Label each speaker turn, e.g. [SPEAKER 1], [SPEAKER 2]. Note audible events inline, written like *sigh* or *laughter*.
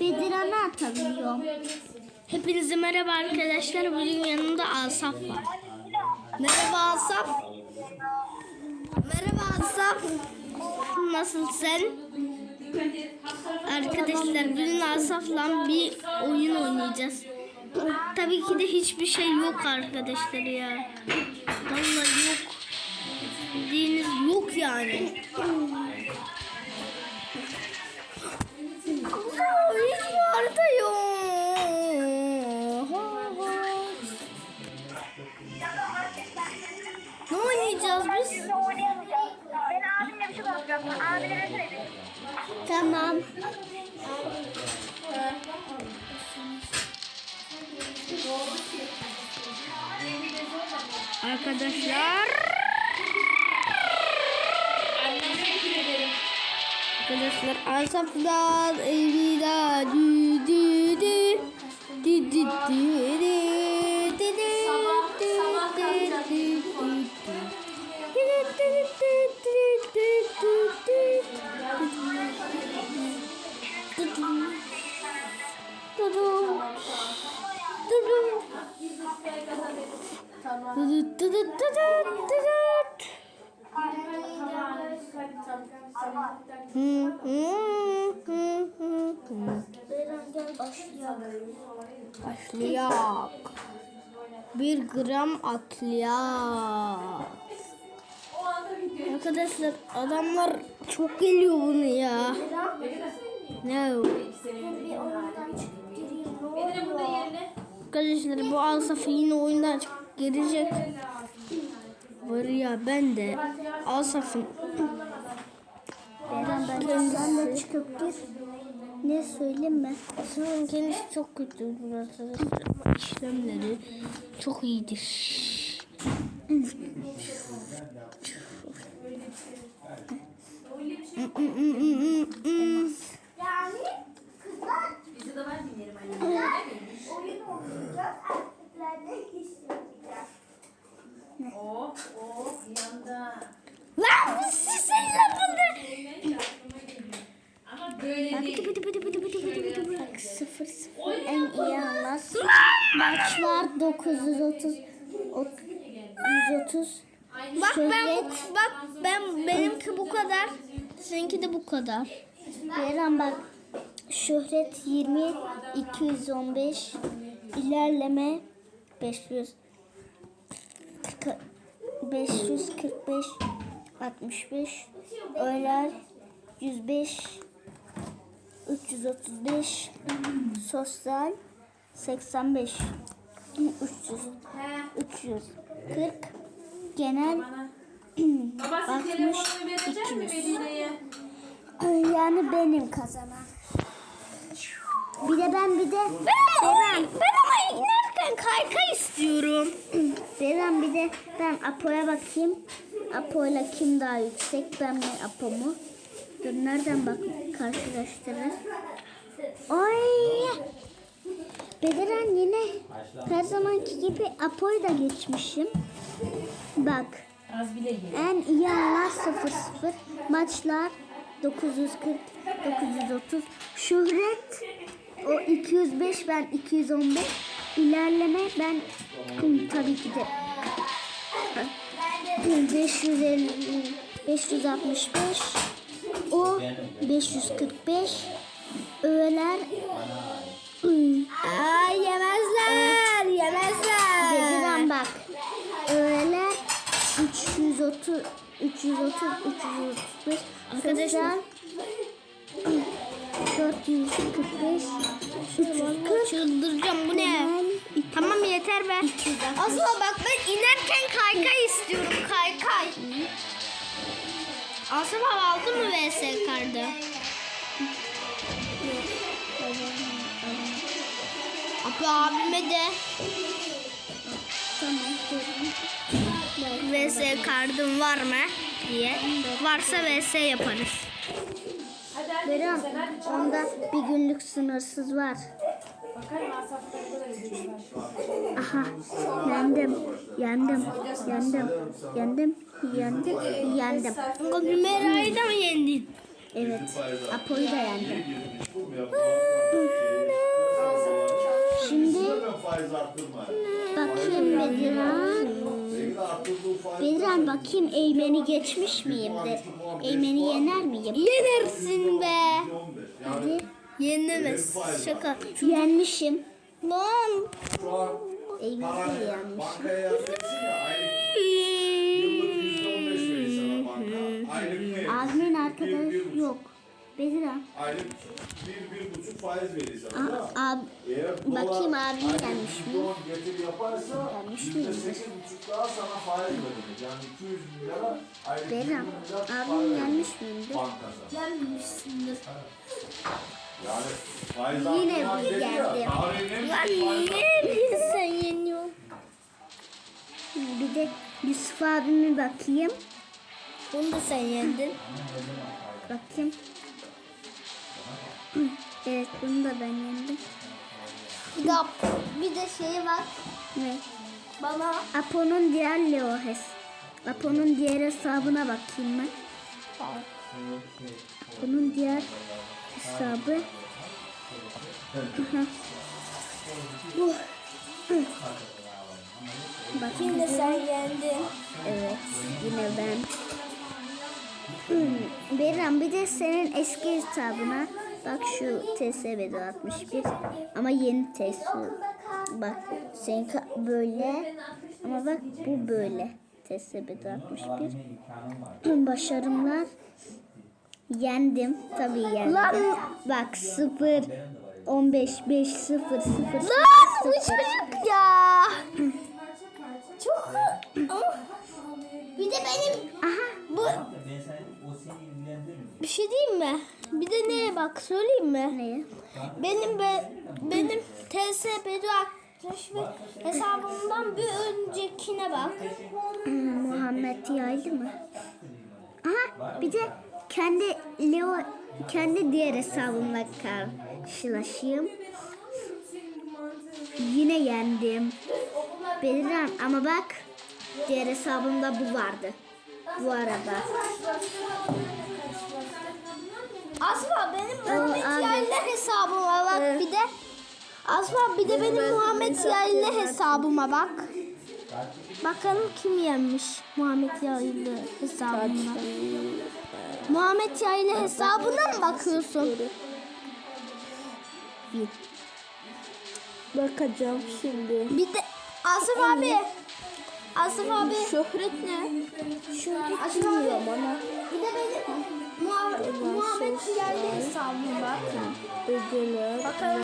[SPEAKER 1] Bedirhan'ı atabiliyorum.
[SPEAKER 2] Hepinize merhaba arkadaşlar. Bugün yanımda Asaf var. Merhaba Asaf. Merhaba Asaf. Nasılsın? Arkadaşlar bugün Asaf'la bir oyun oynayacağız. Tabii ki de hiçbir şey yok arkadaşlar ya. Vallahi yok. Bildiğiniz yok yani. Arkadaşlar. Arkadaşlar asaplar evida dü dü dü dü dü dü dü Tudo. Tudo. Başlayak. Bir gram atlayak. Arkadaşlar adamlar çok geliyor bunu ya. Ne? Arkadaşlar bu Asaf yine oyundan çıkıp gelecek. Var ya ben de Asaf'ın
[SPEAKER 1] Beren ben de çıkıp gir. Ne söyleyeyim mi?
[SPEAKER 2] Sanırım kendisi çok kötü burası. Ama işlemleri çok iyidir.
[SPEAKER 1] Maçlar 930 ot- 130
[SPEAKER 2] Bak ben bu, bak ben benimki bu kadar. Seninki de bu kadar.
[SPEAKER 1] Beren bak. Şöhret 20 215 ilerleme 500 kırk- 545 65 öğler 105 335 sosyal 85 300 340 genel
[SPEAKER 3] Babası telefonunu verecek mi Medine'ye?
[SPEAKER 1] yani benim kazanan. Bir de ben bir de
[SPEAKER 2] Ben, ben ama inerken kaykay istiyorum. *clears throat*
[SPEAKER 1] Beren bir de ben Apo'ya bakayım. Apo'yla kim daha yüksek? Ben mi Apo mu? Dur nereden bak karşılaştırırız. Ay! Bediren yine her zamanki gibi Apo'yu da geçmişim. Bak
[SPEAKER 3] Az bile ye.
[SPEAKER 1] en iyi anlar 0-0. Maçlar 940 930. Şöhret o 205 ben 215. İlerleme ben tabii ki de 550 565 o 545 öğeler 330 330 335
[SPEAKER 2] Arkadaşlar.
[SPEAKER 1] sosyal 445 340
[SPEAKER 2] Çıldıracağım bu ne? Tamam yeter be. Asla bak ben inerken kaykay istiyorum kaykay. Asaf abi aldı mı VS kartı? Abi abime de VS kartın var mı diye. Varsa VS yaparız.
[SPEAKER 1] Beren onda bir günlük sınırsız var. Aha yendim yendim yendim yendim yendim yendim.
[SPEAKER 2] O Hümera'yı da mı yendin?
[SPEAKER 1] Evet Apo'yu da yendim.
[SPEAKER 4] arttırma.
[SPEAKER 1] Bakayım Bediran. Bediran bakayım Eymen'i geçmiş miyim de. Eymen'i yener miyim?
[SPEAKER 2] Yenersin be.
[SPEAKER 1] Hadi.
[SPEAKER 2] Yenemez. Şaka.
[SPEAKER 1] Yenmişim.
[SPEAKER 2] Lan.
[SPEAKER 1] Eymen'i yenmişim. arkadaşı
[SPEAKER 4] buçuk.
[SPEAKER 1] yok. Bediran.
[SPEAKER 4] Aylık bir, bir buçuk faiz değil mi?
[SPEAKER 1] Ab,
[SPEAKER 4] Eğer
[SPEAKER 1] Bakayım abim gelmiş mi?
[SPEAKER 4] on getiri yaparsa
[SPEAKER 1] Gelmiş
[SPEAKER 4] yüzde sekiz buçuk daha sana faiz verecek. Yani 200 bin lira aylık 100 bin
[SPEAKER 1] Bediran.
[SPEAKER 4] lira para verecek
[SPEAKER 1] gelmiş miydi?
[SPEAKER 4] bankası.
[SPEAKER 2] Yenmişsindir.
[SPEAKER 4] Yani faiz
[SPEAKER 1] Yine bir
[SPEAKER 4] dedi ya,
[SPEAKER 1] geldi.
[SPEAKER 4] tarihin en
[SPEAKER 2] Lan
[SPEAKER 4] büyük faiz
[SPEAKER 2] niye sen yeniyorsun?
[SPEAKER 1] Bir de Yusuf abime bakayım.
[SPEAKER 2] Bunu da sen yendin.
[SPEAKER 1] Bakayım. Evet bunu da ben yendim.
[SPEAKER 2] Bir de, bir de şeye bak.
[SPEAKER 1] Ne?
[SPEAKER 2] Bana
[SPEAKER 1] Apo'nun diğer Leo hes. Apo'nun diğer hesabına bakayım ben. Apo'nun diğer hesabı. Hı. Bakayım
[SPEAKER 2] yine sen yendin.
[SPEAKER 1] Evet yine ben. Beriran bir de senin eski hesabına bak şu TSB'de 61 ama yeni TS bak senin ka- böyle. Ama bak bu böyle. TSB'de 61 *clears throat* başarımlar. Yendim. Tabii yendim. Bak 0 15 5 0 0
[SPEAKER 2] Lan bu çocuk ya. Çok... Bir de benim
[SPEAKER 1] aha.
[SPEAKER 2] bu bir şey diyeyim mi? Bir de neye bak söyleyeyim mi?
[SPEAKER 1] ne
[SPEAKER 2] Benim be, benim TSB bir hesabımdan bir öncekine bak.
[SPEAKER 1] Hmm, Muhammed yaylı mı? Aha bir de kendi Leo kendi diğer hesabımla karşılaşayım. Yine yendim. Beliren ama bak diğer hesabımda bu vardı. Bu arada.
[SPEAKER 2] Asma benim Muhammed. Yayla hesabıma bak bir de. Asma bir de benim Muhammed Yayla hesabıma bak. Bakalım kim yenmiş Muhammed Yayla hesabına. Muhammed Yayla hesabına mı bakıyorsun?
[SPEAKER 1] Bakacağım şimdi.
[SPEAKER 2] Bir de Asaf abi. Asaf abi. Şöhret ne? Şöhret Asaf abi.
[SPEAKER 1] Bana
[SPEAKER 2] Bir de benim Muhammed, Yayla hesabıma bak.
[SPEAKER 1] ödülü.
[SPEAKER 2] Bakalım